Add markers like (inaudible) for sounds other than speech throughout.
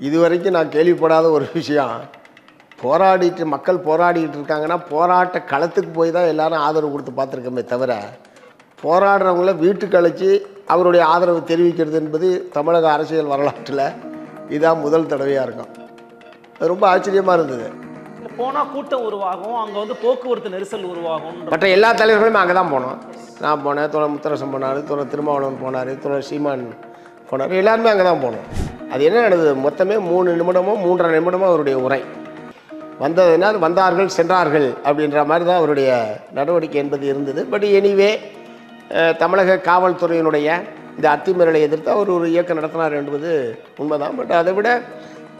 அதாவது இதுவரைக்கும் நான் கேள்விப்படாத ஒரு விஷயம். போராடிட்டு மக்கள் போராடிட்டு இருக்காங்கன்னா போராட்ட களத்துக்கு போய் தான் எல்லாரும் ஆதரவு கொடுத்து பார்த்துருக்கோமே தவிர போராடுறவங்கள வீட்டுக்கு அழைச்சி அவருடைய ஆதரவு தெரிவிக்கிறது என்பது தமிழக அரசியல் வரலாற்றில் இதான் முதல் தடவையாக இருக்கும். அது ரொம்ப ஆச்சரியமாக இருந்தது. இல்ல போனா கூட்டம் உருவாகும் அங்க வந்து போக்குவரத்து நெரிசல் உருவாகும் மற்ற எல்லா தலைவர்களுமே அங்கே தான் போனோம். நான் போனேன் துணை முத்தரசன் போனார் துணை திருமாவளவன் போனார் துணை சீமான் போனார். எல்லாருமே அங்கே தான் போனோம். அது என்ன நடந்தது? மொத்தமே மூணு நிமிடமோ மூன்றரை நிமிடமோ அவருடைய உரை. வந்ததுன்னா வந்தார்கள் சென்றார்கள் அப்படின்ற மாதிரி தான் அவருடைய நடவடிக்கை என்பது இருந்தது. பட் எனிவே தமிழக காவல்துறையினுடைய இந்த அத்துமீறலை எதிர்த்து அவர் ஒரு இயக்கம் நடத்தினார் என்பது உண்மைதான். பட் அதை விட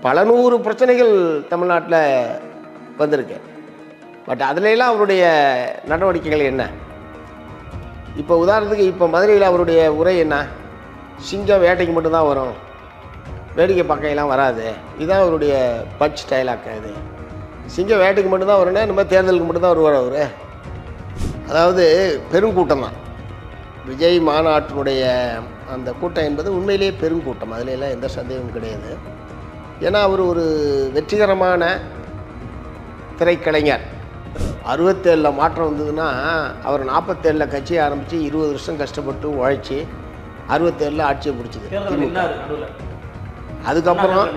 பல நூறு பிரச்சனைகள் தமிழ்நாட்டில் வந்திருக்கு. பட் அதுலெல்லாம் அவருடைய நடவடிக்கைகள் என்ன? இப்போ உதாரணத்துக்கு இப்போ மதுரையில் அவருடைய உரை என்ன? சிங்கம் வேட்டைக்கு மட்டும்தான் வரும். வேடிக்கை பக்கையெல்லாம் வராது. இதுதான் அவருடைய பட்ச் டைலாக் இது சிங்கம் வேட்டைக்கு மட்டும்தான் வரும்னா இந்த மாதிரி தேர்தலுக்கு மட்டும்தான் வருவார் அவர். அதாவது பெருங்கூட்டம் தான் விஜய் மாநாட்டினுடைய அந்த கூட்டம் என்பது உண்மையிலேயே பெருங்கூட்டம் அதிலெல்லாம் எந்த சந்தேகமும் கிடையாது. ஏன்னா அவர் ஒரு வெற்றிகரமான திரைக்கலைஞர். அறுபத்தேழில் மாற்றம் வந்ததுன்னா அவர் நாற்பத்தேழில் கட்சி ஆரம்பித்து இருபது வருஷம் கஷ்டப்பட்டு உழைச்சி அறுபத்தேழில் ஆட்சியை பிடிச்சது. அதுக்கப்புறம்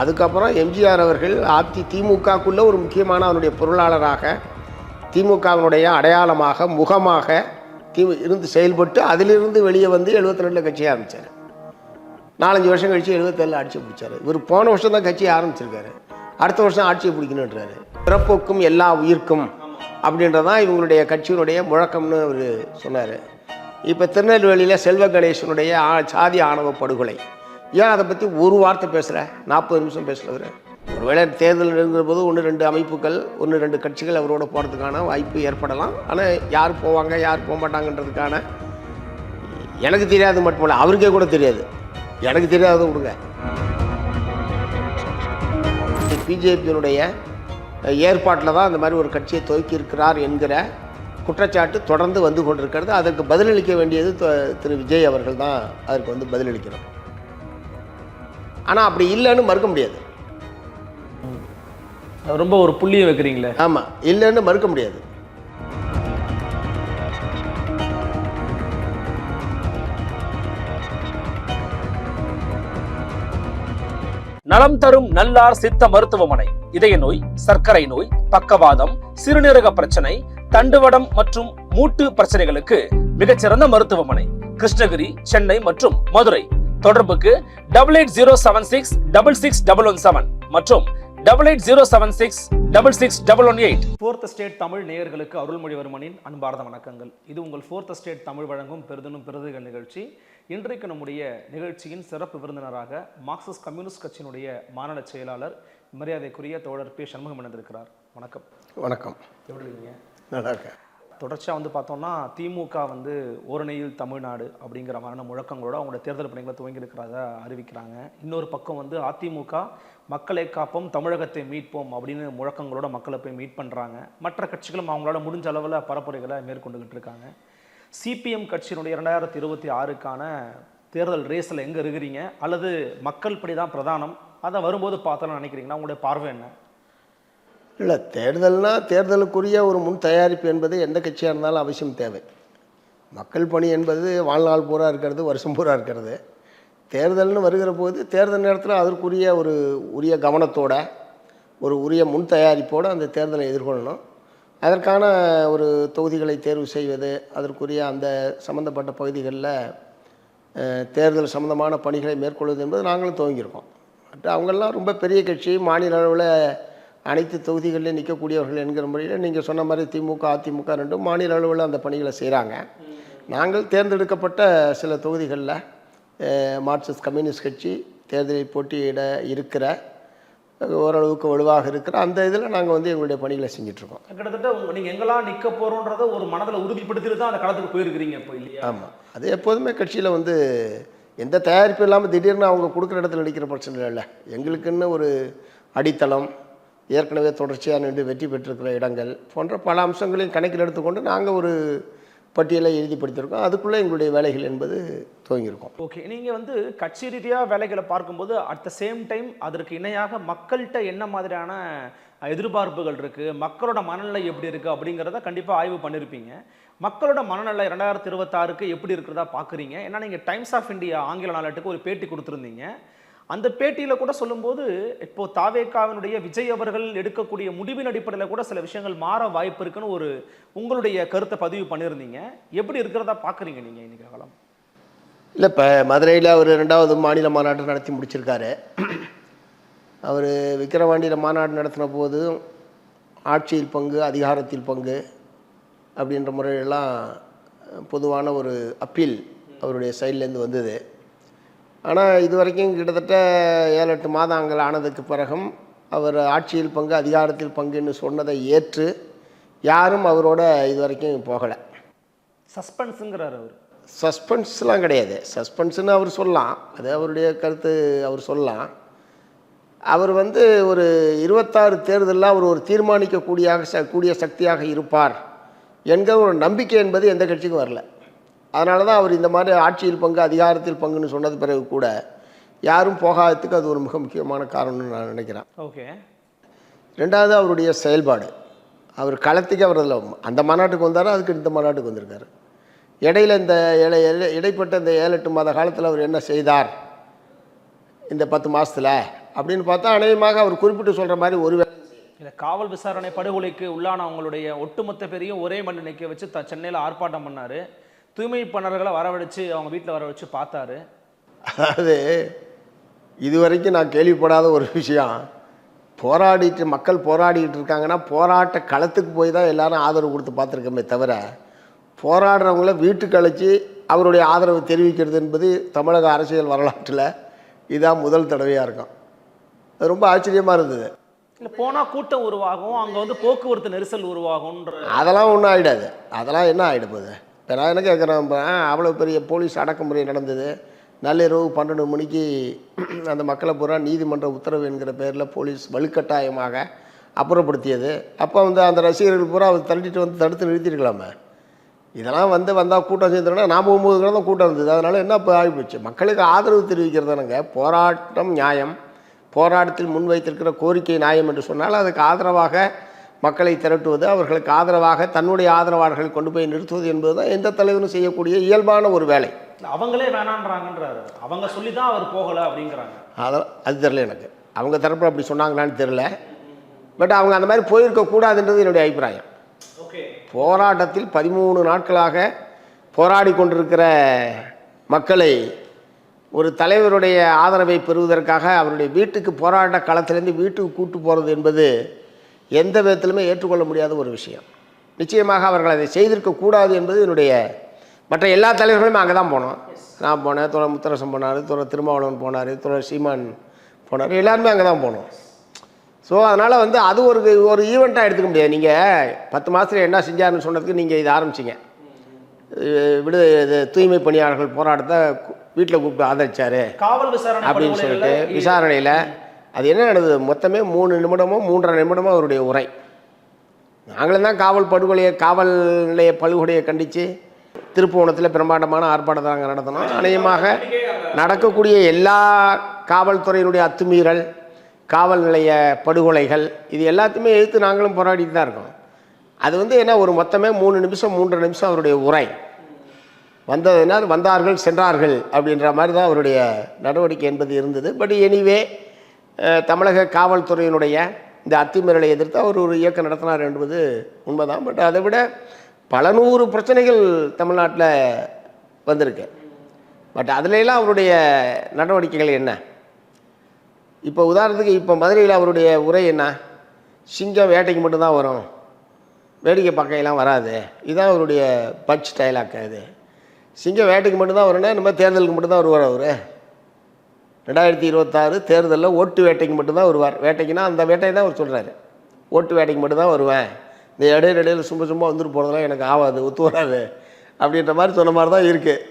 அதுக்கப்புறம் எம்ஜிஆர் அவர்கள் அதி திமுகக்குள்ள ஒரு முக்கியமான அவருடைய பொருளாளராக திமுகவினுடைய அடையாளமாக முகமாக தி இருந்து செயல்பட்டு அதிலிருந்து வெளியே வந்து எழுபத்தி ரெண்டில் கட்சியை ஆரம்பித்தார் நாலஞ்சு வருஷம் கழிச்சு எழுபத்தேழில் ஆட்சியை பிடிச்சாரு. இவர் போன வருஷம் தான் கட்சியை ஆரம்பிச்சிருக்காரு. அடுத்த வருஷம் ஆட்சியை பிடிக்கணுன்றாரு பிறப்புக்கும் எல்லா உயிர்க்கும் அப்படின்றதான் இவங்களுடைய கட்சியினுடைய முழக்கம்னு அவர் சொன்னார். இப்போ திருநெல்வேலியில் செல்வ கணேசனுடைய சாதி ஆணவ படுகொலை. ஏன் அதை பற்றி ஒரு வார்த்தை பேசுகிற நாற்பது நிமிஷம் பேசுகிறவர் ஒருவேளை தேர்தல் நெருங்குற போது ஒன்று ரெண்டு அமைப்புகள் ஒன்று ரெண்டு கட்சிகள் அவரோட போகிறதுக்கான வாய்ப்பு ஏற்படலாம். ஆனால் யார் போவாங்க யார் போக மாட்டாங்கன்றதுக்கான எனக்கு தெரியாது மட்டுமல்ல அவருக்கே கூட தெரியாது. எனக்கு தெரியாத விடுங்க. பிஜேபியினுடைய ஏற்பாட்டில் தான் அந்த மாதிரி ஒரு கட்சியை துவக்கி இருக்கிறார் என்கிற குற்றச்சாட்டு தொடர்ந்து வந்து கொண்டிருக்கிறது. அதற்கு பதிலளிக்க வேண்டியது த- திரு விஜய் அவர்கள் தான் அதற்கு வந்து பதிலளிக்கணும் ஆனால் அப்படி இல்லைன்னு மறுக்க முடியாது. ரொம்ப ஒரு புள்ளியை வைக்கிறீங்களே? ஆமாம் இல்லைன்னு மறுக்க முடியாது. நலம் தரும் நல்லார் சித்த மருத்துவமனை. இதய நோய் சர்க்கரை நோய் பக்கவாதம் சிறுநீரக பிரச்சனை தண்டுவடம் மற்றும் மூட்டு பிரச்சனைகளுக்கு மிகச்சிறந்த மருத்துவமனை கிருஷ்ணகிரி சென்னை மற்றும் மதுரை. தொடர்புக்கு double eight zero seven six double six double one seven மற்றும் double eight zero seven six double six double one eight fourth state Tamil நேயர்களுக்கு அருள்மொழிவர்மனின் அன்பார்ந்த வணக்கங்கள். இது உங்கள் ஃபோர்த் ஸ்டேட் தமிழ் வழங்கும் பெருதனும் பெருதுகள் நிகழ்ச்சி. இன்றைக்கு நம்முடைய நிகழ்ச்சியின் சிறப்பு விருந்தினராக மார்க்சிஸ்ட் கம்யூனிஸ்ட் கட்சியினுடைய மாநில செயலாளர் மரியாதைக்குரிய தோழர் பி. சண்முகம் இணைந்திருக்கிறார். வணக்கம். வணக்கம். எப்படி இருக்கீங்க? நல்லா இருக்கேன் தொடர்ச்சியாக வந்து பார்த்தோம்னா திமுக வந்து ஓரணியில் தமிழ்நாடு அப்படிங்கிற மாதிரியான முழக்கங்களோட அவங்களோட தேர்தல் பணிகளை துவங்கி இருக்கிறத அறிவிக்கிறாங்க. இன்னொரு பக்கம் வந்து அதிமுக மக்களை காப்போம் தமிழகத்தை மீட்போம் அப்படின்னு முழக்கங்களோட மக்களை போய் மீட் பண்ணுறாங்க மற்ற கட்சிகளும் அவங்களால முடிஞ்ச அளவில் பரப்புரைகளை மேற்கொண்டுகிட்டு இருக்காங்க. சிபிஎம் கட்சியினுடைய இரண்டாயிரத்தி இருபத்தி ஆறுக்கான தேர்தல் ரேஸில் எங்கே இருக்கிறீங்க? அல்லது மக்கள் படி தான் பிரதானம்? அதை வரும்போது பார்த்தோன்னு நினைக்கிறீங்கன்னா உங்களுடைய பார்வை என்ன? இல்லை தேர்தல்னால் தேர்தலுக்குரிய ஒரு முன் தயாரிப்பு என்பது எந்த கட்சியாக இருந்தாலும் அவசியம் தேவை. மக்கள் பணி என்பது வாழ்நாள் பூரா இருக்கிறது வருஷம் பூரா இருக்கிறது. தேர்தல்னு வருகிற போது தேர்தல் நேரத்தில் அதற்குரிய ஒரு உரிய கவனத்தோட ஒரு உரிய முன் தயாரிப்போடு அந்த தேர்தலை எதிர்கொள்ளணும். அதற்கான ஒரு தொகுதிகளை தேர்வு செய்வது அதற்குரிய அந்த சம்மந்தப்பட்ட பகுதிகளில் தேர்தல் சம்பந்தமான பணிகளை மேற்கொள்வது என்பது நாங்களும் துவங்கியிருக்கோம். மற்ற அவங்கெல்லாம் ரொம்ப பெரிய கட்சி மாநில அளவில் அனைத்து தொகுதிகளிலும் நிற்கக்கூடியவர்கள் என்கிற முறையில் நீங்கள் சொன்ன மாதிரி திமுக அதிமுக ரெண்டும் மாநில அளவில் அந்த பணிகளை செய்கிறாங்க நாங்கள் தேர்ந்தெடுக்கப்பட்ட சில தொகுதிகளில் மார்க்சிஸ்ட் கம்யூனிஸ்ட் கட்சி தேர்தலில் போட்டியிட இருக்கிற ஓரளவுக்கு வலுவாக இருக்கிற அந்த இதில் நாங்கள் வந்து எங்களுடைய பணிகளை செஞ்சிட்ருக்கோம். கிட்டத்தட்ட உங்க நீங்க எங்கெல்லாம் நிக்க போறோன்றத ஒரு மனதுல உறுதிப்படுத்திட்டு தான் அந்த களத்துக்கு போயிருக்கிறீங்க இப்போ இல்லையா? ஆமாம் அது எப்போதுமே கட்சியில் வந்து எந்த தயாரிப்பு இல்லாமல் திடீர்னு அவங்க கொடுக்குற இடத்துல நிற்கிற பிரச்சனை இல்லை. எங்களுக்குன்னு ஒரு அடித்தளம் ஏற்கனவே தொடர்ச்சியாக நின்று வெற்றி பெற்றிருக்கிற இடங்கள் போன்ற பல அம்சங்களையும் கணக்கில் எடுத்துக்கொண்டு நாங்கள் ஒரு பட்டியலை எழுதிப்படுத்தியிருக்கோம் அதுக்குள்ளே எங்களுடைய வேலைகள் என்பது துவங்கியிருக்கோம். ஓகே நீங்கள் வந்து கட்சி ரீதியாக வேலைகளை பார்க்கும்போது அட் த சேம் டைம் அதற்கு இணையாக மக்கள்கிட்ட என்ன மாதிரியான எதிர்பார்ப்புகள் இருக்குது மக்களோட மனநிலை எப்படி இருக்குது அப்படிங்கிறத கண்டிப்பாக ஆய்வு பண்ணியிருப்பீங்க மக்களோட மனநிலை ரெண்டாயிரத்தி இருபத்தாறுக்கு எப்படி இருக்கிறதா பார்க்குறீங்க. ஏன்னா நீங்கள் டைம்ஸ் ஆஃப் இந்தியா ஆங்கில நாளேட்டுக்கு ஒரு பேட்டி கொடுத்துருந்தீங்க. அந்த பேட்டியில் கூட சொல்லும்போது இப்போ தாவேக்காவினுடைய விஜய் அவர்கள் எடுக்கக்கூடிய முடிவின் அடிப்படையில் கூட சில விஷயங்கள் மாற வாய்ப்பு இருக்குன்னு ஒரு உங்களுடைய கருத்தை பதிவு பண்ணியிருந்தீங்க. எப்படி இருக்கிறதா பார்க்குறீங்க நீங்கள் இன்றைக்கி காலம்? இல்லை இப்போ மதுரையில் அவர் ரெண்டாவது மாநில மாநாடு நடத்தி முடிச்சிருக்காரு. அவர் விக்கிரவாண்டியில் மாநாடு நடத்தின போது ஆட்சியில் பங்கு அதிகாரத்தில் பங்கு அப்படின்ற முறையெல்லாம் பொதுவான ஒரு அப்பீல் அவருடைய சைட்லேருந்து வந்தது. ஆனால் இது வரைக்கும் கிட்டத்தட்ட ஏழு எட்டு மாதங்கள் ஆனதுக்கு பிறகும் அவர் ஆட்சியில் பங்கு அதிகாரத்தில் பங்குன்னு சொன்னதை ஏற்று யாரும் அவரோட இது வரைக்கும் போகலை. சஸ்பென்ஸுங்கிறார் அவர். சஸ்பென்ஸ்லாம் கிடையாது. சஸ்பென்ஸ்னு அவர் சொல்லலாம். அது அவருடைய கருத்து அவர் சொல்லலாம். அவர் வந்து ஒரு இருபத்தாறு தேர்தலில் அவர் ஒரு தீர்மானிக்கக்கூடிய கூடிய சக்தியாக இருப்பார் என்கிற ஒரு நம்பிக்கை என்பது எந்த கட்சிக்கும் வரல. அதனால தான் அவர் இந்த மாதிரி ஆட்சியில் பங்கு அதிகாரத்தில் பங்குன்னு சொன்னது பிறகு கூட யாரும் போகாததுக்கு அது ஒரு மிக முக்கியமான காரணம்னு நான் நினைக்கிறேன். ஓகே. ரெண்டாவது அவருடைய செயல்பாடு. அவர் களத்துக்கு அவர் அதில் அந்த மாநாட்டுக்கு வந்தார் அதுக்கு இந்த மாநாட்டுக்கு வந்திருக்காரு. இடையில இந்த இடை இடை- இடைப்பட்ட இந்த ஏழு எட்டு மாத காலத்தில் அவர் என்ன செய்தார்? இந்த பத்து மாசத்துல அப்படின்னு பார்த்தா அநேகமாக அவர் குறிப்பிட்டு சொல்கிற மாதிரி ஒரு இந்த காவல் விசாரணை படுகொலைக்கு உள்ளானவங்களுடைய ஒட்டுமொத்த பேரையும் ஒரே மண்ணு நிற்க வச்சு த சென்னையில் ஆர்ப்பாட்டம் பண்ணாரு. தூய்மை பணர்களை வரவழைச்சு அவங்க வீட்டில் வர வச்சு பார்த்தாரு. அதாவது இதுவரைக்கும் நான் கேள்விப்படாத ஒரு விஷயம். போராடிட்டு மக்கள் போராடிட்டு இருக்காங்கன்னா போராட்ட களத்துக்கு போய் தான் எல்லாரும் ஆதரவு கொடுத்து பார்த்துருக்கோமே தவிர போராடுறவங்கள வீட்டுக்கு அழைச்சி அவருடைய ஆதரவு தெரிவிக்கிறது என்பது தமிழக அரசியல் வரலாற்றில் இதான் முதல் தடவையாக இருக்கும். அது ரொம்ப ஆச்சரியமாக இருந்தது. இல்லை போனால் கூட்டம் உருவாகும் அங்கே வந்து போக்குவரத்து நெரிசல் உருவாகும்ன்ற அதெல்லாம் ஒன்றும் ஆகிடாது அதெல்லாம் என்ன ஆகிட போகுது? இப்போ நான் என்ன கேட்குறேன் இப்போ அவ்வளோ பெரிய போலீஸ் அடக்குமுறை நடந்தது. நள்ளிரவு பன்னெண்டு மணிக்கு (clears throat) அந்த மக்களை பூரா நீதிமன்ற உத்தரவு என்கிற பேரில் போலீஸ் வலுக்கட்டாயமாக அப்புறப்படுத்தியது. அப்போ வந்து அந்த ரசிகர்கள் பூரா அவர் தள்ளிட்டு வந்து தடுத்து நிறுத்திருக்கலாமே. இதெல்லாம் வந்து வந்தால் கூட்டம் சேர்ந்துருன்னா நாம் ஒம்பது கூட தான் கூட்டம் இருந்தது. அதனால் என்ன இப்போ ஆகிப்போச்சு? மக்களுக்கு ஆதரவு தெரிவிக்கிறதானுங்க போராட்டம் நியாயம். போராட்டத்தில் முன்வைத்திருக்கிற கோரிக்கை நியாயம் என்று சொன்னால் அதுக்கு ஆதரவாக மக்களை திரட்டுவது அவர்களுக்கு ஆதரவாக தன்னுடைய ஆதரவாளர்களை கொண்டு போய் நிறுத்துவது என்பது தான் எந்த தலைவரும் செய்யக்கூடிய இயல்பான ஒரு வேலை. அவங்களே வேணான்றாங்கன்றாரு. அவங்க சொல்லி தான் அவர் போகலை அப்படிங்கிறாங்க. அதெல்லாம் அது தெரில எனக்கு. அவங்க தரப்பில் அப்படி சொன்னாங்களான்னு தெரில பட் அவங்க அந்த மாதிரி போயிருக்கக்கூடாதுன்றது என்னுடைய அபிப்பிராயம். ஓகே. போராட்டத்தில் பதிமூணு நாட்களாக போராடி கொண்டிருக்கிற மக்களை ஒரு தலைவருடைய ஆதரவை பெறுவதற்காக அவருடைய வீட்டுக்கு போராட்ட களத்திலேருந்து வீட்டுக்கு கூட்டு போகிறது என்பது எந்த விதத்திலுமே ஏற்றுக்கொள்ள முடியாத ஒரு விஷயம். நிச்சயமாக அவர்கள் அதை செய்திருக்க கூடாது என்பது என்னுடைய மற்ற எல்லா தலைவர்களுமே அங்கே தான் போனோம். நான் போனேன் துறை முத்தரசன் போனார் துறை திருமாவளவன் போனார் துறை சீமான் போனார் எல்லாருமே அங்கே தான் போனோம். ஸோ அதனால் வந்து அது ஒரு ஒரு ஈவெண்ட்டாக எடுத்துக்க முடியாது. நீங்கள் பத்து மாதத்தில் என்ன செஞ்சாருன்னு சொன்னதுக்கு நீங்கள் இதை ஆரம்பிச்சிங்க. விடு இது தூய்மை பணியாளர்கள் போராட்டத்தை வீட்டில் கூப்பிட்டு ஆதரிச்சாரு. அப்படின்னு சொல்லிட்டு விசாரணையில் அது என்ன நடந்தது? மொத்தமே மூணு நிமிடமோ மூன்றரை நிமிடமோ அவருடைய உரை. நாங்களும் தான் காவல் படுகொலையை காவல் நிலைய படுகொலையை கண்டித்து திருப்புவனத்தில் பிரம்மாண்டமான ஆர்ப்பாட்டத்தை நாங்கள் நடத்தினோம். அநேகமாக நடக்கக்கூடிய எல்லா காவல்துறையினுடைய அத்துமீறல் காவல் நிலைய படுகொலைகள் இது எல்லாத்தையுமே எதிர்த்து நாங்களும் போராடிட்டு தான் இருக்கோம். அது வந்து என்ன ஒரு மொத்தமே மூணு நிமிஷம் மூன்றரை நிமிஷம் அவருடைய உரை. வந்ததுனா வந்தார்கள் சென்றார்கள் அப்படின்ற மாதிரி தான் அவருடைய நடவடிக்கை என்பது இருந்தது. பட் எனிவே தமிழக காவல்துறையினுடைய இந்த அத்துமீறலை எதிர்த்து அவர் ஒரு இயக்கம் நடத்தினார் என்பது உண்மைதான். பட் அதை விட பல நூறு பிரச்சனைகள் தமிழ்நாட்டில் வந்திருக்கு. பட் அதுலெல்லாம் அவருடைய நடவடிக்கைகள் என்ன? இப்போ உதாரணத்துக்கு இப்போ மதுரையில் அவருடைய உரை என்ன? சிங்கம் வேட்டைக்கு மட்டும்தான் வரும். வேடிக்கை பக்கையெல்லாம் வராது. இதுதான் அவருடைய பஞ்ச் டைலாக் அது சிங்கம் வேட்டைக்கு மட்டும்தான் வரும்னா நம்ம தேர்தலுக்கு மட்டும்தான் வருவார் அவர். ரெண்டாயிரத்தி இருபத்தாறு தேர்தலில் ஓட்டு வேட்டைக்கு மட்டும்தான் வருவார். வேட்டைக்குன்னா அந்த வேட்டையை தான் அவர் சொல்கிறாரு ஓட்டு வேட்டைக்கு மட்டும்தான் வருவேன். இந்த இடையில இடையில சும்மா சும்மா வந்துட்டு போகிறதெல்லாம் எனக்கு ஆகாது ஒத்து வராது அப்படின்ற மாதிரி சொன்ன மாதிரி தான் இருக்குது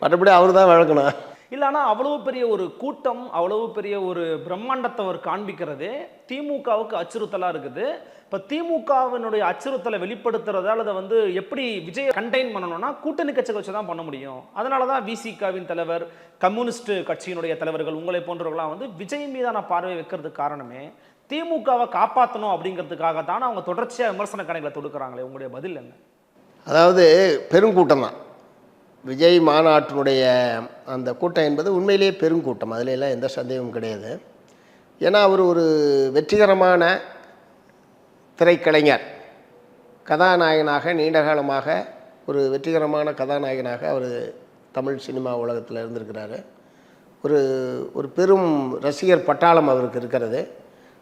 மற்றபடி அவர் தான் வழக்கணும். இல்ல ஆனா அவ்வளவு பெரிய ஒரு கூட்டம் அவ்வளவு பெரிய ஒரு பிரம்மாண்டத்தை அவர் காண்பிக்கிறது திமுகவுக்கு அச்சுறுத்தலாக இருக்குது. இப்போ திமுகவினுடைய அச்சுறுத்தலை வெளிப்படுத்துறதா அல்லது வந்து எப்படி விஜய் கண்டெயின் பண்ணணும்னா கூட்டணி கட்சிகள் வச்சு தான் பண்ண முடியும். அதனால தான் விசிகாவின் தலைவர் கம்யூனிஸ்ட் கட்சியினுடைய தலைவர்கள் உங்களை போன்றவர்களாம் வந்து விஜய் மீதான பார்வை வைக்கிறதுக்கு காரணமே திமுகவை காப்பாற்றணும் அப்படிங்கிறதுக்காக தானே அவங்க தொடர்ச்சியாக விமர்சன கணக்கில் தொடுக்கிறாங்களே உங்களுடைய பதில் என்ன? அதாவது பெருங்கூட்டம் தான். விஜய் மாநாட்டினுடைய அந்த கூட்டம் என்பது உண்மையிலேயே பெருங்கூட்டம். அதிலெல்லாம் எந்த சந்தேகமும் கிடையாது. ஏன்னா அவர் ஒரு வெற்றிகரமான திரைக்கலைஞர் கதாநாயகனாக நீண்ட காலமாக ஒரு வெற்றிகரமான கதாநாயகனாக அவர் தமிழ் சினிமா உலகத்தில் இருந்திருக்கிறாரு. ஒரு ஒரு பெரும் ரசிகர் பட்டாளம் அவருக்கு இருக்கிறது.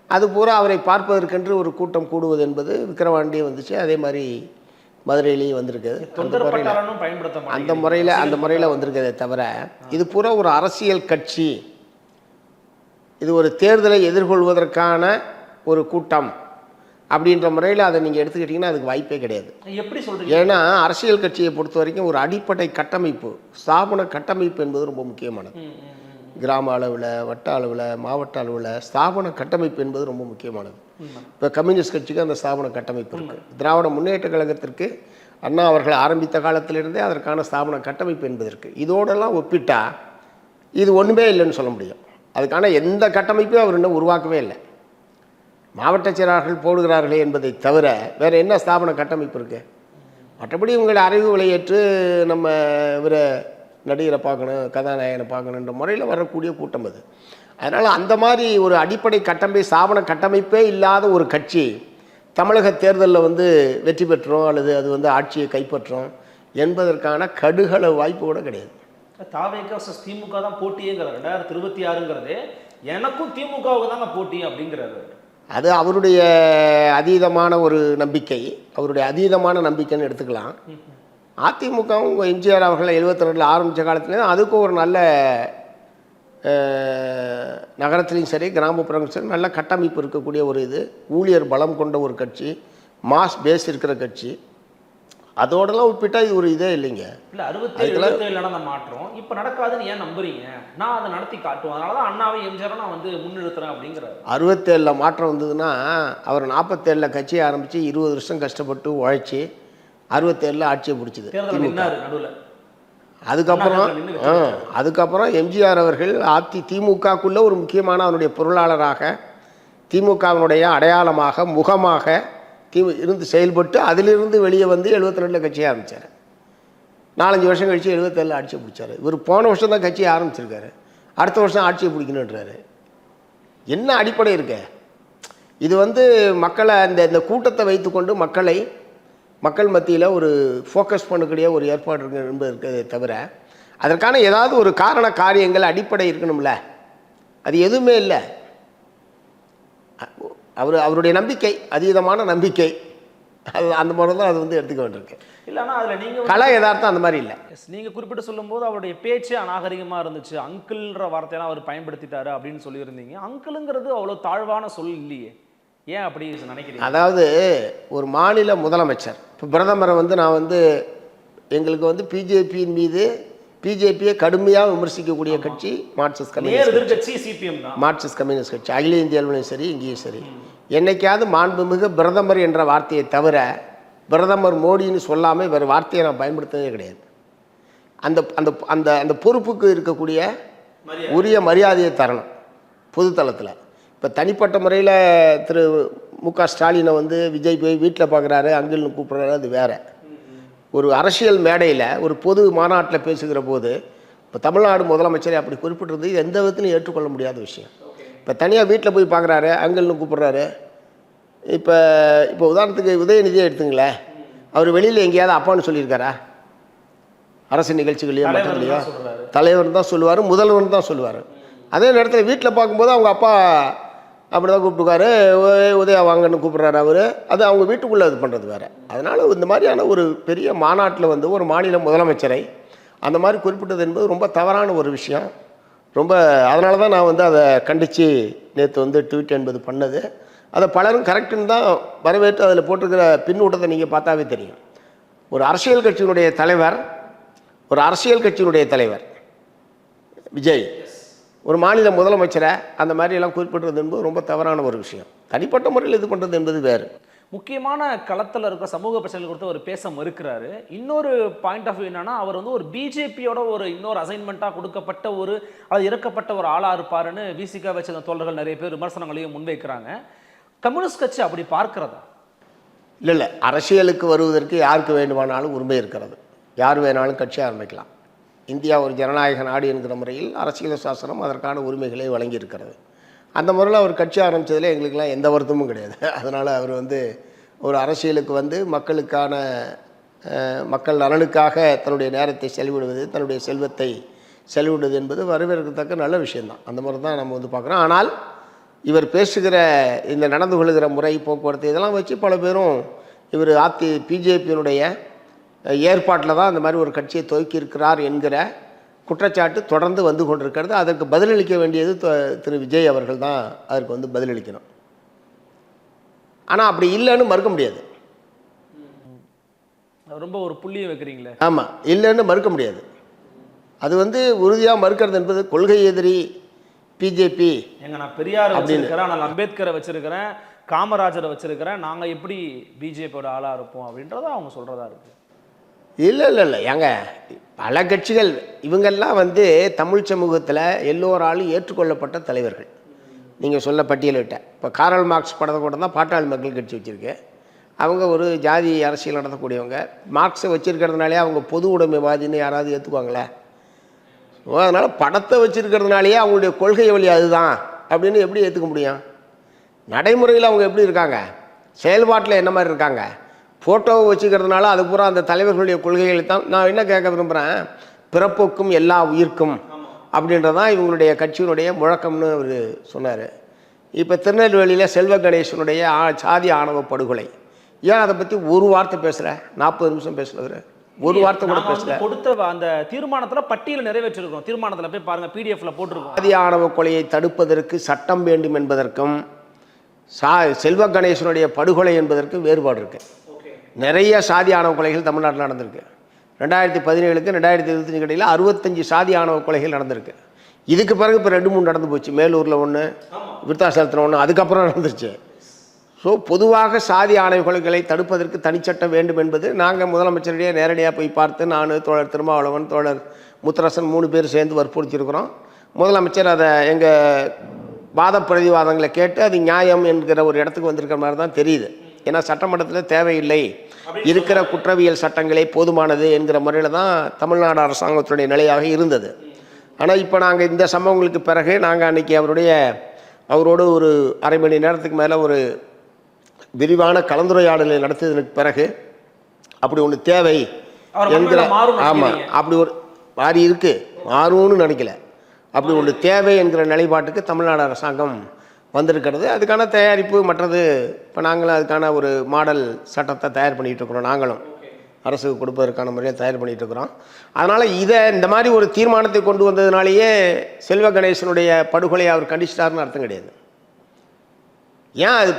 அது பூரா அவரை பார்ப்பதற்கென்று ஒரு கூட்டம் கூடுவது என்பது விக்கிரவாண்டியும் வந்துச்சு. அதே மாதிரி மதுரையிலையும் வந்திருக்கு அந்த முறையில் அந்த. முறையில் அந்த முறையில் வந்திருக்கிறதே தவிர இது பூரா ஒரு அரசியல் கட்சி. இது ஒரு தேர்தலை எதிர்கொள்வதற்கான ஒரு கூட்டம். அப்படின்ற முறையில் அதை நீங்கள் எடுத்துக்கிட்டிங்கன்னா அதுக்கு வாய்ப்பே கிடையாது. எப்படி சொல்றீங்க? ஏன்னா அரசியல் கட்சியை பொறுத்த வரைக்கும் ஒரு அடிப்படை கட்டமைப்பு ஸ்தாபன கட்டமைப்பு என்பது ரொம்ப முக்கியமானது. கிராம அளவில் வட்ட அளவில் மாவட்ட அளவில் ஸ்தாபன கட்டமைப்பு என்பது ரொம்ப முக்கியமானது. இப்போ கம்யூனிஸ்ட் கட்சிக்கு அந்த ஸ்தாபன கட்டமைப்பு இருக்குது திராவிட முன்னேற்ற கழகத்திற்கு அண்ணா அவர்கள் ஆரம்பித்த காலத்திலிருந்தே அதற்கான ஸ்தாபன கட்டமைப்பு என்பது இருக்குது இதோடெல்லாம் ஒப்பிட்டா இது ஒன்றுமே இல்லைன்னு சொல்ல முடியும். அதுக்கான எந்த கட்டமைப்பையும் அவர் இன்னும் உருவாக்கவே இல்லை. மாவட்ட செயலாளர்கள் போடுகிறார்களே என்பதை தவிர வேறு என்ன ஸ்தாபன கட்டமைப்பு இருக்குது மற்றபடி உங்களை அறிவு விளையேற்று நம்ம இவரை நடிகரை பார்க்கணும் கதாநாயகனை பார்க்கணுன்ற முறையில் வரக்கூடிய கூட்டம் அது. அதனால் அந்த மாதிரி ஒரு அடிப்படை கட்டமை ஸ்தாபன கட்டமைப்பே இல்லாத ஒரு கட்சி தமிழக தேர்தலில் வந்து வெற்றி பெற்றோம் அல்லது அது வந்து ஆட்சியை கைப்பற்றோம் என்பதற்கான கடுகள வாய்ப்பு கூட கிடையாது. தாவேக திமுக தான் போட்டியேங்கிறார். ரெண்டாயிரத்தி இருபத்தி ஆறுங்கிறது எனக்கும் திமுகவுக்கு தாங்க போட்டி அப்படிங்கிறாரு. அது அவருடைய அதீதமான ஒரு நம்பிக்கை. அவருடைய அதீதமான நம்பிக்கைன்னு எடுத்துக்கலாம். அதிமுகவும் எம்ஜிஆர் அவர்கள் எழுபத்தி ரெண்டில் ஆரம்பித்த காலத்துலேயும் அதுக்கும் ஒரு நல்ல நகரத்துலேயும் சரி கிராமப்புறங்களும் சரி நல்ல கட்டமைப்பு இருக்கக்கூடிய ஒரு இது. ஊழியர் பலம் கொண்ட ஒரு கட்சி. மாஸ் பேஸ் இருக்கிற கட்சி. அதோடலாம் ஒப்பிட்டா இது ஒரு இதே இல்லைங்க. இல்ல அறுபத்தி எழுபத்தி ஏழு நடந்த மாற்றம். இப்ப நடக்காதுன்னு ஏன் நம்புறீங்க? நான் அதை நடத்தி காட்டுவேன். அதனாலதான் அண்ணாவை எம்ஜிஆர் நான் வந்து முன்னிறுத்துறேன் அப்படிங்கிறாரு. அறுபத்தேழில் மாற்றம் வந்ததுன்னா அவர் நாற்பத்தேழில் கட்சியை ஆரம்பித்து இருபது வருஷம் கஷ்டப்பட்டு உழைச்சி அறுபத்தேழில் ஆட்சியை பிடிச்சிது நடுவுல. அதுக்கப்புறம் அதுக்கப்புறம் எம்ஜிஆர் அவர்கள் அதி திமுகக்குள்ள ஒரு முக்கியமான அவருடைய பொருளாளராக திமுகவினுடைய அடையாளமாக முகமாக தி இருந்து செயல்பட்டு அதிலிருந்து வெளியே வந்து எழுபத்தி ரெண்டில் கட்சியை ஆரம்பித்தார் நாலஞ்சு வருஷம் கழிச்சு எழுபத்தேழில் ஆட்சியை பிடிச்சார். இவர் போன வருஷம் தான் கட்சியை ஆரம்பிச்சிருக்காரு. அடுத்த வருஷம் ஆட்சியை பிடிக்கணுன்றாரு என்ன அடிப்படை இருக்க? இது வந்து மக்களை அந்த இந்த கூட்டத்தை வைத்துக்கொண்டு மக்களை மக்கள் மத்தியில் ஒரு ஃபோக்கஸ் பண்ணக்கூடிய ஒரு ஏற்பாடு இருக்கு என்பது இருக்கிறதே தவிர அதற்கான ஏதாவது ஒரு காரண காரியங்கள் அடிப்படை இருக்கணும்ல? அது எதுவுமே இல்லை. அவர் அவருடைய நம்பிக்கை அதீதமான நம்பிக்கை. அது அந்த முறை தான் அது வந்து எடுத்துக்க வேண்டியிருக்கு. இல்லைன்னா அதுல நீங்க வந்து- கலை யதார்த்தம் அந்த மாதிரி இல்லை. Yes, நீங்க குறிப்பிட்டு சொல்லும்போது அவருடைய பேச்சே அநாகரிகமா இருந்துச்சு. அங்கிள்ன்ற வார்த்தையெல்லாம் அவர் பயன்படுத்திட்டாரு அப்படின்னு சொல்லியிருந்தீங்க. அங்கிளுங்கிறது அவ்வளவு தாழ்வான சொல் இல்லையே. ஏன் அப்படி நினைக்கிறீங்க? அதாவது ஒரு மாநில முதலமைச்சர். இப்போ பிரதமரை வந்து நான் வந்து எங்களுக்கு வந்து பிஜேபியின் மீது பிஜேபியை கடுமையாக விமர்சிக்கக்கூடிய கட்சி மார்க்சிஸ்ட் கம்யூனிஸ்ட் எதிர்கட்சி சிபிஎம் மார்க்சிஸ்ட் கம்யூனிஸ்ட் கட்சி. அகில இந்திய அளவிலும் சரி இங்கேயும் சரி. என்னைக்காவது மாண்புமிகு பிரதமர் என்ற வார்த்தையை தவிர பிரதமர் மோடின்னு சொல்லாமல் வேறு வார்த்தையை நான் பயன்படுத்தவே கிடையாது. அந்த அந்த அந்த அந்த பொறுப்புக்கு இருக்கக்கூடிய. உரிய மரியாதையை தரணும் பொதுத்தளத்தில். இப்போ தனிப்பட்ட முறையில் திரு மு க ஸ்டாலினை வந்து விஜய் போய் வீட்டில் பார்க்குறாரு அங்கிள்னு கூப்பிட்றாரு அது வேற. ஒரு அரசியல் மேடையில் ஒரு பொது மாநாட்டில் பேசுகிற போது இப்போ தமிழ்நாடு முதலமைச்சரை அப்படி குறிப்பிட்டிருந்தது இது எந்த விதத்திலும் ஏற்றுக்கொள்ள முடியாத விஷயம். இப்போ தனியாக வீட்டில் போய் பார்க்குறாரு அங்கிள்னு கூப்பிட்றாரு. இப்போ இப்போ உதாரணத்துக்கு உதயநிதியை எடுத்துங்களேன் அவர் வெளியில் எங்கேயாவது அப்பான்னு சொல்லியிருக்காரா? அரசு நிகழ்ச்சிகளையோ மற்றதுலையோ. தலைவர் தான் சொல்லுவார் முதல்வர் தான் சொல்லுவார். அதே நேரத்தில் வீட்டில் பார்க்கும்போது அவங்க அப்பா அப்படி தான் கூப்பிட்டுக்காரு உதயா வாங்கன்னு கூப்பிட்றாரு அவர். அது அவங்க வீட்டுக்குள்ளே இது பண்ணுறது வேறு. அதனால் இந்த மாதிரியான ஒரு பெரிய மாநாட்டில் வந்து ஒரு மாநில முதலமைச்சரை அந்த மாதிரி குறிப்பிட்டது என்பது ரொம்ப தவறான ஒரு விஷயம். ரொம்ப அதனால தான் நான் வந்து அதை கண்டித்து நேற்று வந்து ட்வீட் என்பது பண்ணது. அதை பலரும் கரெக்டுன்னு தான் வரவேற்று அதில் போட்டிருக்கிற பின்னூட்டத்தை நீங்கள் பார்த்தாவே தெரியும். ஒரு அரசியல் கட்சியினுடைய தலைவர் ஒரு அரசியல் கட்சியினுடைய தலைவர் விஜய். ஒரு மாநில முதலமைச்சரை அந்த மாதிரி எல்லாம் குறிப்பிடுறது என்பது ரொம்ப தவறான ஒரு விஷயம். தனிப்பட்ட முறையில் இது பண்ணுறது என்பது வேறு. முக்கியமான களத்தில் இருக்கிற சமூக பிரச்சனைகள் குறித்து அவர் பேச மறுக்கிறாரு. இன்னொரு பாயிண்ட் ஆஃப் வியூ என்னன்னா அவர் வந்து ஒரு பிஜேபியோட ஒரு இன்னொரு அசைன்மெண்ட்டாக கொடுக்கப்பட்ட ஒரு அது இறக்கப்பட்ட ஒரு ஆளாக இருப்பாருன்னு விசிகா வச்சிருந்த தோழர்கள் நிறைய பேர் விமர்சனங்களையும் முன்வைக்கிறாங்க. கம்யூனிஸ்ட் கட்சி அப்படி பார்க்கிறதா? இல்லை இல்லை. அரசியலுக்கு வருவதற்கு யாருக்கு வேண்டுமானாலும் உரிமை இருக்கிறது. யார் வேணாலும் கட்சி ஆரம்பிக்கலாம். இந்தியா ஒரு ஜனநாயக நாடு என்கிற முறையில் அரசியல் சாசனம் அதற்கான உரிமைகளை வழங்கியிருக்கிறது. அந்த முறையில் அவர் கட்சி ஆரம்பித்ததில் எங்களுக்கெல்லாம் எந்த வருத்தமும் கிடையாது. (laughs) அதனால் அவர் வந்து ஒரு அரசியலுக்கு வந்து மக்களுக்கான மக்கள் நலனுக்காக தன்னுடைய நேரத்தை செலவிடுவது தன்னுடைய செல்வத்தை செலவிடுவது என்பது வரவேற்கத்தக்க நல்ல விஷயந்தான் அந்த மாதிரி தான் நம்ம வந்து பார்க்குறோம். ஆனால் இவர் பேசுகிற இந்த நடந்து கொள்கிற முறை போக்குவரத்து இதெல்லாம் வச்சு பல பேரும் இவர் ஆத்தி பிஜேபியினுடைய ஏற்பாட்டில் தான் அந்த மாதிரி ஒரு கட்சியை துவக்கி இருக்கிறார் என்கிற குற்றச்சாட்டு தொடர்ந்து வந்து கொண்டிருக்கிறது. அதற்கு பதிலளிக்க வேண்டியது த- திரு விஜய் அவர்கள் தான் அதற்கு வந்து பதிலளிக்கணும். ஆனால் அப்படி இல்லைன்னு மறுக்க முடியாது. ரொம்ப ஒரு புள்ளியை வைக்கிறீங்களே. ஆமாம் இல்லைன்னு மறுக்க முடியாது. அது வந்து உறுதியாக மறுக்கிறது என்பது கொள்கை எதிரி பிஜேபி எங்க நான் பெரியார் வச்சிருக்கிறேன் ஆனால் அம்பேத்கரை வச்சிருக்கிறேன் காமராஜரை வச்சிருக்கிறேன். நாங்க எப்படி பிஜேபியோட ஆளா இருப்போம் அப்படின்றத அவங்க சொல்றதா இருக்கு. இல்லை இல்லை இல்லை ஏங்க பல கட்சிகள் இவங்கெல்லாம் வந்து தமிழ் சமூகத்தில் எல்லோராலும் ஏற்றுக்கொள்ளப்பட்ட தலைவர்கள். நீங்கள் சொல்ல பட்டியலிட்ட. இப்போ காரல் மார்க்ஸ் படத்தை கூட தான் பாட்டாளி மக்கள் கட்சி வச்சுருக்கு. அவங்க ஒரு ஜாதி அரசியல் நடத்தக்கூடியவங்க. மார்க்ஸை வச்சுருக்கிறதுனாலே அவங்க பொது உடைமைவாதின்னு யாராவது ஏற்றுக்குவாங்களே ஸோ அதனால் படத்தை வச்சுருக்கிறதுனாலேயே அவங்களுடைய கொள்கை வழி அதுதான். அப்படின்னு எப்படி ஏற்றுக்க முடியும்? நடைமுறையில் அவங்க எப்படி இருக்காங்க? செயல்பாட்டில் என்ன மாதிரி இருக்காங்க? ஃபோட்டோவை வச்சுக்கிறதுனால அது பூரா அந்த தலைவர்களுடைய கொள்கைகளை தான். நான் என்ன கேட்க விரும்புகிறேன் பிறப்புக்கும் எல்லா உயிர்க்கும் அப்படின்றதான் இவங்களுடைய கட்சியினுடைய முழக்கம்னு அவர் சொன்னார். இப்போ திருநெல்வேலியில் செல்வ கணேசனுடைய சாதி ஆணவ படுகொலை. ஏன் அதை பற்றி ஒரு வார்த்தை பேசுகிற நாற்பது நிமிஷம் பேசுனவர். ஒரு வார்த்தை கூட பேசல. கொடுத்த அந்த தீர்மானத்துல பட்டியலை நிறைவேற்றிருக்கோம் தீர்மானத்துல போய் பாருங்க பிடிஎஃப்ல போட்டிருக்கோம். சாதி ஆணவ கொலையை தடுப்பதற்கு சட்டம் வேண்டும் என்பதற்கும் சா செல்வ கணேசனுடைய படுகொலை என்பதற்கும் வேறுபாடு இருக்கு. நிறைய சாதி ஆணவ கொலைகள் தமிழ்நாட்டில் நடந்திருக்கு. ரெண்டாயிரத்தி பதினேழுக்கு ரெண்டாயிரத்தி இருபத்தஞ்சு இடையில அறுபத்தஞ்சு சாதி ஆணவ கொலைகள் நடந்திருக்கு. இதுக்கு பிறகு இப்போ ரெண்டு மூணு நடந்து போச்சு. மேலூரில் ஒன்று விருத்தாசலத்தில் ஒன்று அதுக்கப்புறம் நடந்துருச்சு. ஸோ பொதுவாக சாதி ஆணவ கொலைகளை தடுப்பதற்கு தனிச்சட்டம் வேண்டும் என்பது நாங்கள் முதலமைச்சரிடையே நேரடியாக போய் பார்த்து நான் தோழர் திருமாவளவன் தோழர் முத்தரசன் மூணு பேர் சேர்ந்து வற்புறுத்தியிருக்கிறோம். முதலமைச்சர் அதை எங்கள் வாத பிரதிவாதங்களை கேட்டு அது நியாயம் என்கிற ஒரு இடத்துக்கு வந்திருக்கிற மாதிரி தான் தெரியுது. ஏன்னா சட்டமன்றத்தில் தேவையில்லை. இருக்கிற குற்றவியல் சட்டங்களே போதுமானது என்கிற முறையில் தான் தமிழ்நாடு அரசாங்கத்துடைய நிலையாக இருந்தது. ஆனால் இப்போ நாங்கள் இந்த சம்பவங்களுக்கு பிறகு நாங்கள் அன்றைக்கி அவருடைய அவரோடு ஒரு அரை மணி நேரத்துக்கு மேலே ஒரு விரிவான கலந்துரையாடலை நடத்தியதற்கு பிறகு அப்படி ஒன்று தேவை என்கிற ஆமாம்? அப்படி ஒரு மாறி இருக்கு. மாறும்னு நினைக்கல. அப்படி ஒன்று தேவை என்கிற நிலைப்பாட்டுக்கு தமிழ்நாடு அரசாங்கம் வந்திருக்கிறது. அதுக்கான தயாரிப்பு மற்றது இப்போ நாங்களும் அதுக்கான ஒரு மாடல் சட்டத்தை தயார் பண்ணிகிட்டு இருக்கிறோம் நாங்களும். அரசுக்கு கொடுப்பதற்கான முறையை தயார் பண்ணிகிட்ருக்குறோம் இருக்கிறோம் அதனால் இதை இந்த மாதிரி ஒரு தீர்மானத்தை கொண்டு வந்ததுனாலேயே செல்வ கணேசனுடைய படுகொலை அவர் கண்டிச்சிட்டாருன்னு அர்த்தம் கிடையாது. ஏன் அது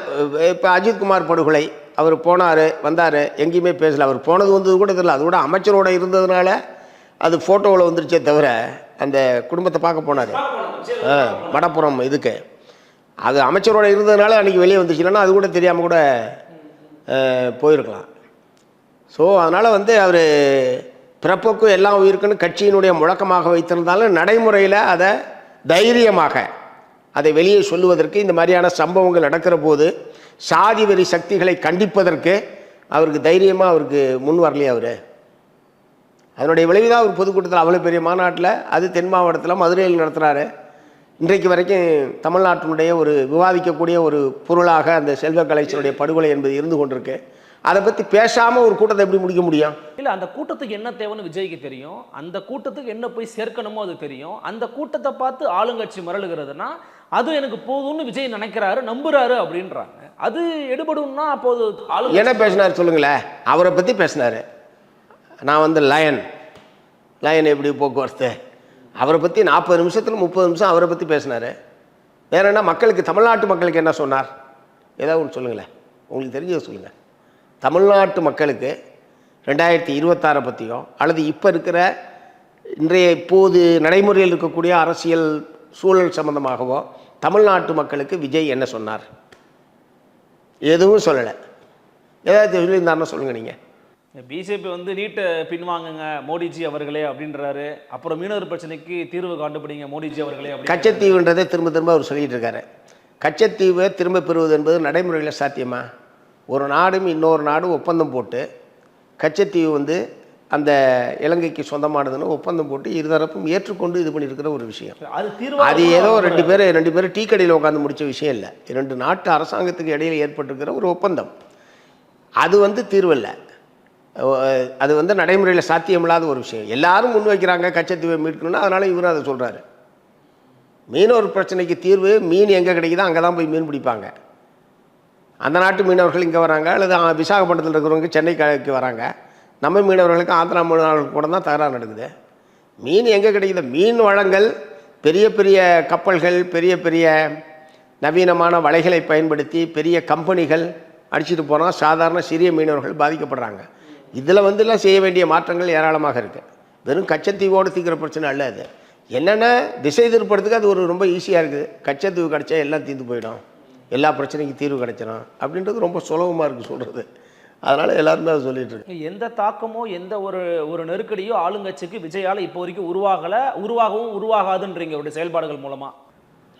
இப்போ அஜித்குமார் படுகொலை அவர் போனார் வந்தார் எங்கேயுமே பேசலை. அவர் போனது வந்தது கூட தெரியல. அது கூட அமைச்சரோட இருந்ததுனால அது ஃபோட்டோவில் வந்துருச்சே தவிர அந்த குடும்பத்தை பார்க்க போனார். மடப்புறம் இதுக்கு. அது அமைச்சரோட இருந்ததுனால அன்றைக்கி வெளியே வந்துச்சு இல்லைன்னா அது கூட தெரியாமல் கூட போயிருக்கலாம். ஸோ அதனால் வந்து அவர் பிறப்புக்கும் எல்லா உயிருக்குன்னு கட்சியினுடைய முழக்கமாக வைத்திருந்தாலும் நடைமுறையில் அதை தைரியமாக அதை வெளியே சொல்லுவதற்கு இந்த மாதிரியான சம்பவங்கள் நடக்கிற போது சாதி வெறி சக்திகளை கண்டிப்பதற்கு அவருக்கு தைரியமாக அவருக்கு முன் வரலையே அவர். அதனுடைய விளைவு தான் அவர் பொதுக்கூட்டத்தில் அவ்வளோ பெரிய மாநாட்டில் அது தென் மாவட்டத்தில் மதுரையில் நடத்துகிறாரு இன்றைக்கு வரைக்கும் தமிழ்நாட்டினுடைய ஒரு விவாதிக்கக்கூடிய ஒரு பொருளாக அந்த செல்வ கணேசனுடைய படுகொலை என்பது இருந்து கொண்டிருக்கு. அதை பற்றி பேசாமல் ஒரு கூட்டத்தை எப்படி முடிக்க முடியும்? இல்ல அந்த கூட்டத்துக்கு என்ன தேவைன்னு விஜய்க்கு தெரியும். அந்த கூட்டத்துக்கு என்ன போய் சேர்க்கணுமோ அது தெரியும். அந்த கூட்டத்தை பார்த்து ஆளுங்கட்சி மரளுகிறதுனா அது எனக்கு போதும்னு விஜய் நினைக்கிறாரு நம்புறாரு அப்படின்றாங்க. அது எடுபடும்னா அப்போது ஆளு என்ன பேசினார் சொல்லுங்களேன் அவரை பற்றி பேசினார். நான் வந்து லயன். லயன் எப்படி போக்குவரத்து? அவரை பற்றி நாற்பது நிமிஷத்தில் முப்பது நிமிஷம் அவரை பற்றி பேசினார். வேற என்ன மக்களுக்கு தமிழ்நாட்டு மக்களுக்கு என்ன சொன்னார்? ஏதாவது ஒன்று சொல்லுங்களேன். உங்களுக்கு தெரிஞ்சதை சொல்லுங்கள் தமிழ்நாட்டு மக்களுக்கு ரெண்டாயிரத்தி இருபத்தாறை பற்றியோ அல்லது இப்போ இருக்கிற இன்றைய இப்போது நடைமுறையில் இருக்கக்கூடிய அரசியல் சூழல் சம்பந்தமாகவோ தமிழ்நாட்டு மக்களுக்கு விஜய் என்ன சொன்னார்? எதுவும் சொல்லலை. ஏதாவது சொல்லியிருந்தாருன்னா சொல்லுங்கள் நீங்கள் பிஜேபி வந்து நீட்டை பின்வாங்குங்க மோடிஜி அவர்களே அப்படின்றாரு. அப்புறம் மீனவர் பிரச்சனைக்கு தீர்வு கண்டுபிடிங்க மோடிஜி அவர்களே அப்படி கச்சத்தீவுன்றதை திரும்ப திரும்ப அவர் சொல்லிட்டு இருக்காரு. கச்சத்தீவை திரும்ப பெறுவது என்பது நடைமுறையில் சாத்தியமா? ஒரு நாடும் இன்னொரு நாடும் ஒப்பந்தம் போட்டு கச்சத்தீவு வந்து அந்த இலங்கைக்கு சொந்தமானதுன்னு ஒப்பந்தம் போட்டு இருதரப்பும் ஏற்றுக்கொண்டு இது பண்ணியிருக்கிற ஒரு விஷயம். அது தீர்வு அது ஏதோ ரெண்டு பேர் ரெண்டு பேரும் டீ கடையில் உட்காந்து முடிச்ச விஷயம் இல்லை. இரண்டு நாட்டு அரசாங்கத்துக்கு இடையில் ஏற்பட்டிருக்கிற ஒரு ஒப்பந்தம். அது வந்து தீர்வல்ல அஹ் அது வந்து நடைமுறையில் சாத்தியமில்லாத ஒரு விஷயம். எல்லாரும் முன்வைக்கிறாங்க கச்சத்தீவை மீட்கணும்னா அதனால் இவரும் அதை சொல்கிறாரு மீனவர் பிரச்சனைக்கு தீர்வு மீன் எங்கே கிடைக்குதோ அங்கே தான் போய் மீன் பிடிப்பாங்க. அந்த நாட்டு மீனவர்கள் இங்கே வராங்க அல்லது விசாகப்பட்டினத்தில் இருக்கிறவங்க சென்னைக்கு வராங்க. நம்ம மீனவர்களுக்கு ஆந்திரா மீனவர்களுக்கு கூட தான் தகராறு நடக்குது. மீன் எங்கே கிடைக்குது? மீன் வளங்கள் பெரிய பெரிய கப்பல்கள் பெரிய பெரிய நவீனமான வலைகளை பயன்படுத்தி பெரிய கம்பெனிகள் அடிச்சிட்டு போனால் சாதாரண சிறிய மீனவர்கள் பாதிக்கப்படுறாங்க. இதில் வந்துலாம் செய்ய வேண்டிய மாற்றங்கள் ஏராளமாக இருக்குது வெறும் கச்சத்தீவோடு தீர்க்கிற பிரச்சனை அல்ல அது. என்னென்ன திசை திருப்பறதுக்கு அது ஒரு ரொம்ப ஈஸியாக இருக்குது. கச்சத்தீவு கிடச்சா எல்லாம் தீர்ந்து போயிடும். எல்லா பிரச்சனைக்கும் தீர்வு கிடைச்சிடும் அப்படின்றது ரொம்ப சுலபமாக இருக்குது சொல்கிறது அதனால் எல்லாருமே அதை சொல்லிட்டு இருக்கு எந்த தாக்கமோ எந்த ஒரு ஒரு நெருக்கடியோ ஆளுங்கட்சிக்கு விஜயால இப்போ வரைக்கும் உருவாகல உருவாகவும் உருவாகாதுன்றீங்க அவருடைய செயல்பாடுகள் மூலமா.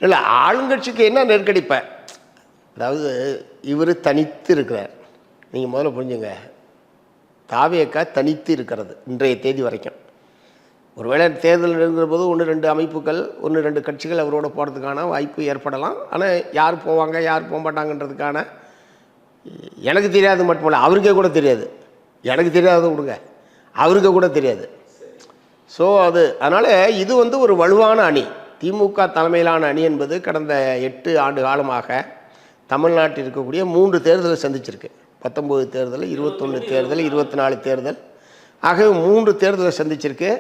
இல்லை ஆளுங்கட்சிக்கு என்ன நெருக்கடிப்ப அதாவது இவர் தனித்து இருக்கிறார். நீங்கள் முதல்ல புரிஞ்சுங்க. தாவேக்கா தனித்து இருக்கிறது இன்றைய தேதி வரைக்கும். ஒருவேளை தேர்தல் இருக்கிற போது ஒன்று ரெண்டு அமைப்புகள் ஒன்று ரெண்டு கட்சிகள் அவரோட போகிறதுக்கான வாய்ப்பு ஏற்படலாம். ஆனால் யார் போவாங்க யார் போக மாட்டாங்கன்றதுக்கான எனக்கு தெரியாது மட்டுமல்ல அவருக்கே கூட தெரியாது. எனக்கு தெரியாத கொடுங்க அவருக்கு கூட தெரியாது. ஸோ அது அதனால் இது வந்து ஒரு வலுவான அணி. திமுக தலைமையிலான அணி என்பது கடந்த எட்டு ஆண்டு காலமாக தமிழ்நாட்டில் இருக்கக்கூடிய மூன்று தேர்தலை சந்திச்சிருக்கு. பத்தொம்போது தேர்தல் இருபத்தொன்று தேர்தல் இருபத்தி நாலு தேர்தல். ஆகவே மூன்று தேர்தலை சந்திச்சிருக்கு.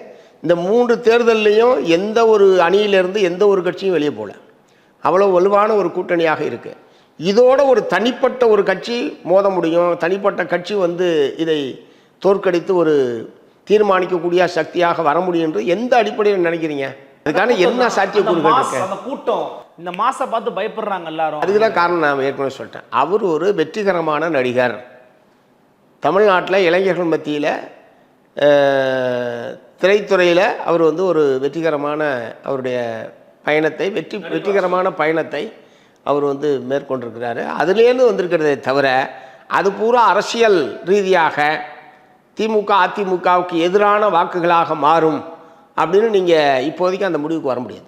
இந்த மூன்று தேர்தல்லையும் எந்த ஒரு அணியிலிருந்து எந்த ஒரு கட்சியும் வெளியே போகல. அவ்வளோ வலுவான ஒரு கூட்டணியாக இருக்குது இதோட ஒரு தனிப்பட்ட ஒரு கட்சி மோத முடியும். தனிப்பட்ட கட்சி வந்து இதை தோற்கடித்து ஒரு தீர்மானிக்கக்கூடிய சக்தியாக வர முடியும் என்று எந்த அடிப்படையில் நினைக்கிறீங்க? அதுக்கான என்ன அந்த சாத்தியக்கூறுகள் இருக்கு? அந்த கூட்டம் இந்த மாச பார்த்து பயப்படுறாங்க எல்லாரும். அதுக்கு தான் காரணம் நான் ஏற்கனவே சொல்லிட்டேன். அவர் ஒரு வெற்றிகரமான நடிகர். தமிழ்நாட்டில் இளைஞர்கள் மத்தியில் திரைத்துறையில் அவர் வந்து ஒரு வெற்றிகரமான அவருடைய பயணத்தை வெற்றி வெற்றிகரமான பயணத்தை அவர் வந்து மேற்கொண்டிருக்கிறாரு. அதுலேருந்து வந்திருக்கிறதே தவிர அது பூரா அரசியல் ரீதியாக திமுக அதிமுகவுக்கு எதிரான வாக்குகளாக மாறும். அப்படின்னு நீங்கள் இப்போதைக்கு அந்த முடிவுக்கு வர முடியாது.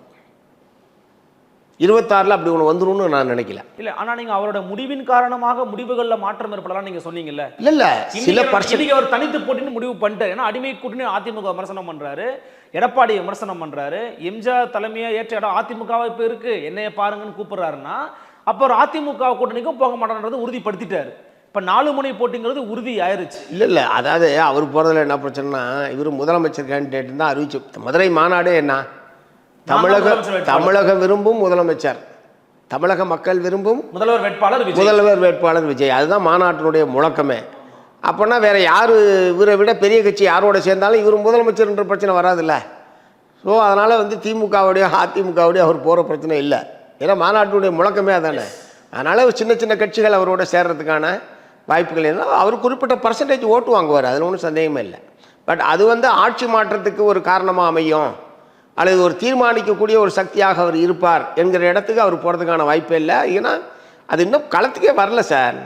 இருபத்தாறில் அப்படி ஒன்று வந்துரும்னு நான் நினைக்கல. இல்ல ஆனா நீங்க அவரோட முடிவின் காரணமாக முடிவுகள்ல மாற்றம் ஏற்படலாம் நீங்க சொன்னீங்கல்ல? இல்லை இல்லை சில பர்சன்ட் அவர் தனித்து போட்டின்னு முடிவு பண்ணிட்டாரு. ஏன்னா அடிமை கூட்டணி அதிமுக விமர்சனம் பண்றாரு. எடப்பாடி விமர்சனம் பண்றாரு. எம்ஜிஆர் தலைமையா ஏற்ற இடம் அதிமுக இப்ப இருக்கு? என்னைய பாருங்கன்னு கூப்பிடுறாருன்னா அப்ப அதிமுக கூட்டணிக்கும் போக மாட்டான்றது உறுதிப்படுத்திட்டாரு. இப்ப நாலு முனை போட்டிங்கிறது உறுதி ஆயிருச்சு இல்லை இல்லை. அதாவது அவர் போகிறதுல என்ன பிரச்சனைனா இவர் முதலமைச்சர் கேண்டிடேட் தான் அறிவிச்சு. மதுரை மாநாடு என்ன? தமிழக முதலமைச்சர் வேட்பாளர். தமிழகம் விரும்பும் முதலமைச்சர். தமிழக மக்கள் விரும்பும் முதல்வர் வேட்பாளர் முதல்வர் வேட்பாளர் விஜய். அதுதான் மாநாட்டினுடைய முழக்கமே. அப்போனா வேற யார் இவரை விட பெரிய கட்சி யாரோட சேர்ந்தாலும் இவர் முதலமைச்சர்ன்ற பிரச்சனை வராதுல்ல. ஸோ அதனால் வந்து திமுகவுடைய அதிமுகவுடைய அவர் போகிற பிரச்சனை இல்லை. ஏன்னா மாநாட்டினுடைய முழக்கமே அதானே. அதனால் சின்ன சின்ன கட்சிகள் அவரோட சேர்றதுக்கான வாய்ப்புகள் என்ன அவர் குறிப்பிட்ட பர்சன்டேஜ் ஓட்டு வாங்குவார் அதில் ஒன்றும் சந்தேகமே இல்லை. பட் அது வந்து ஆட்சி மாற்றத்துக்கு ஒரு காரணமாக அமையும். அல்லது ஒரு தீர்மானிக்கக்கூடிய ஒரு சக்தியாக அவர் இருப்பார் என்கிற இடத்துக்கு அவர் போகிறதுக்கான வாய்ப்பே இல்லை. ஏன்னா அது இன்னும் களத்துக்கே வரல சார்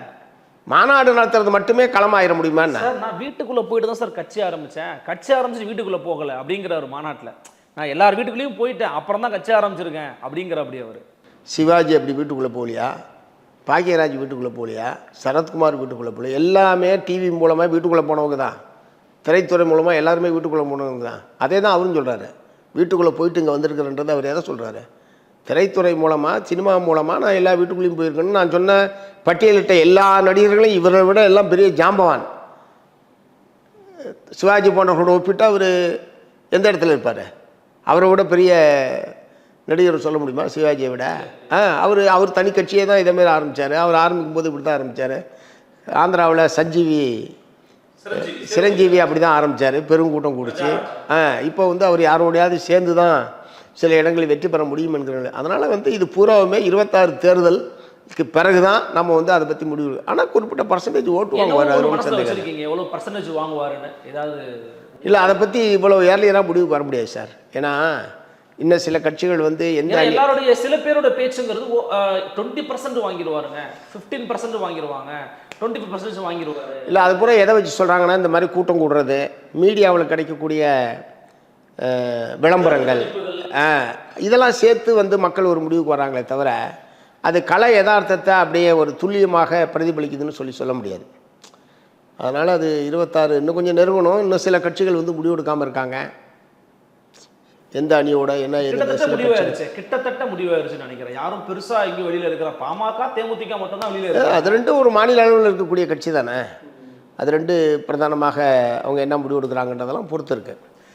மாநாடு நடத்துறது மட்டுமே களமாயிர முடியுமா சார் நான் வீட்டுக்குள்ள போயிட்டு தான் சார் கட்சி ஆரம்பிச்சேன். கட்சி ஆரம்பிச்சு வீட்டுக்குள்ள போகல அப்படிங்கிற ஒரு மாநாட்டுல. நான் எல்லார் வீட்டுக்குள்ளேயும் போயிட்டேன். அப்புறம் தான் கட்சி ஆரம்பிச்சிருக்கேன் அப்படிங்கிற அப்படி அவர். சிவாஜி அப்படி வீட்டுக்குள்ளே போகலையா? பாக்கியராஜ் வீட்டுக்குள்ளே போகலையா? சரத்குமார் வீட்டுக்குள்ளே போகல எல்லாமே டிவி மூலமாக வீட்டுக்குள்ளே போனவங்க தான். திரைத்துறை மூலமாக எல்லாருமே வீட்டுக்குள்ளே போனவங்க தான். அதே தான் அவரும் சொல்கிறாரு வீட்டுக்குள்ளே போயிட்டு இங்கே வந்திருக்கிறன்றது அவர் எதை சொல்கிறாரு திரைத்துறை மூலமாக சினிமா மூலமாக நான் எல்லா வீட்டுக்குள்ளேயும் போயிருக்கேன்னு நான் சொன்ன பட்டியலிட்ட எல்லா நடிகர்களும் இவரை விட எல்லாம் பெரிய ஜாம்பவான். சிவாஜி போன்றவர்களோட ஒப்பிட்டு அவர் எந்த இடத்துல இருப்பார்? அவரை விட பெரிய நடிகர் சொல்ல முடியுமா? சிவாஜியை விட? ஆ அவர் அவர் தனி கட்சியே தான் இதேமாரி ஆரம்பித்தார் அவர் ஆரம்பிக்கும் போது இப்படி தான் ஆரம்பித்தார் ஆந்திராவில் சஞ்சீவி சிரஞ்சீவி. அப்படி தான் ஆரம்பித்தார் பெருங்கூட்டம் கூடிச்சு. ஆ இப்போ வந்து அவர் யாரோடையாவது சேர்ந்து தான் சில இடங்களில் வெற்றி பெற முடியும் என்கிறாங்க அதனால் வந்து இது பூராவுமே இருபத்தாறு தேர்தலுக்கு பிறகு தான் நம்ம வந்து அதை பற்றி முடிவு. ஆனால் குறிப்பிட்ட பர்சன்டேஜ் ஓட்டு வாங்குவார் சந்தேகம் எவ்வளவு பர்சன்டேஜ் வாங்குவாருன்னு? ஏதாவது இல்லை அதை பற்றி இவ்வளோ ஏர்லியராக முடிவுக்கு வர முடியாது சார். ஏன்னா இன்னும் சில கட்சிகள் வந்து எந்த எல்லாருடைய சில பேரோட பேச்சுங்கிறது டுவெண்ட்டி பர்சன்ட் வாங்கிடுவாருங்க. ஃபிஃப்டீன் பர்சன்ட் வாங்கிடுவாங்க. டுவெண்ட்டி பர்சன்டேஜ் வாங்கிடுவாரு. இல்லை அது பூரா எதை வச்சு சொல்கிறாங்கன்னா இந்த மாதிரி கூட்டம் கூடுறது மீடியாவில் கிடைக்கக்கூடிய விளம்பரங்கள். இதெல்லாம் சேர்த்து வந்து மக்கள் ஒரு முடிவுக்கு வராங்களே தவிர அது கலை யதார்த்தத்தை அப்படியே ஒரு துல்லியமாக பிரதிபலிக்குதுன்னு சொல்லி சொல்ல முடியாது. அதனால் அது இருபத்தாறு இன்னும் கொஞ்சம் நெருங்கணும். இன்னும் சில கட்சிகள் வந்து முடிவெடுக்காமல் இருக்காங்க. எந்த அணியோட என்ன கிட்டத்தட்ட முடிவாயிருச்சு கிட்டத்தட்ட முடிவாயிருச்சுன்னு நினைக்கிறேன். யாரும் பெருசா இங்க வெளியில இருக்கிற பாமக தேமுதிக மட்டும் தான் வெளியில இருக்கு அது ரெண்டும் ஒரு மாநில அளவில் இருக்கக்கூடிய கட்சி தானே? அது ரெண்டு பிரதானமாக அவங்க என்ன முடிவு எடுக்கிறாங்கன்றதெல்லாம் பொறுத்து இருக்கு.